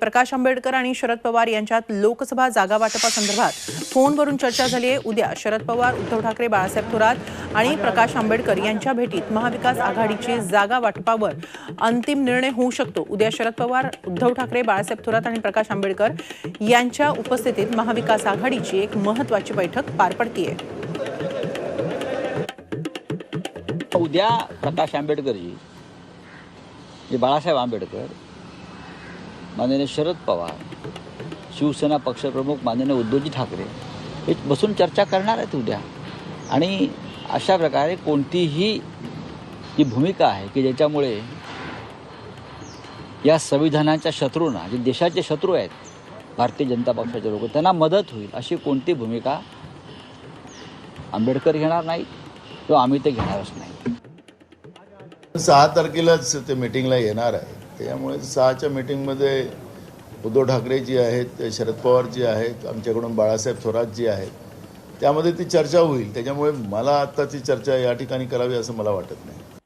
प्रकाश आंबेडकर आणि शरद पवार यांच्यात लोकसभा जागा वाटपासंदर्भात फोनवरून चर्चा झाली आहे. उद्या शरद पवार उद्धव ठाकरे बाळासाहेब थोरात आणि प्रकाश आंबेडकर यांच्या भेटीत महाविकास आघाडीची जागा वाटपावर अंतिम निर्णय होऊ शकतो. उद्या शरद पवार उद्धव ठाकरे बाळासाहेब थोरात आणि प्रकाश आंबेडकर यांच्या उपस्थितीत महाविकास आघाडीची एक महत्वाची बैठक पार पडतीये. उद्या प्रकाश आंबेडकरजी जे बाळासाहेब आंबेडकर माननीय शरद पवार शिवसेना पक्षप्रमुख माननीय उद्धवजी ठाकरे हे बसून चर्चा करणार आहेत उद्या. आणि अशा प्रकारे कोणतीही जी भूमिका आहे की ज्याच्यामुळे या संविधानाच्या शत्रूंना जे देशाचे शत्रू आहेत भारतीय जनता पक्षाचे लोक त्यांना मदत होईल अशी कोणती भूमिका आंबेडकर घेणार नाहीत किंवा आम्ही ते घेणारच नाही सहा तारखेलाच ते मिटिंगला येणार आहे. त्याच्यामुळे सहाच्या मिटिंगमध्ये उद्धव ठाकरे जी आहेत शरद पवार जी आहेत आमच्याकडून बाळासाहेब थोरात जी आहेत. त्यामध्ये ती चर्चा होईल. त्याच्यामुळे मला आत्ताची चर्चा या ठिकाणी करावी असं मला वाटत नाही.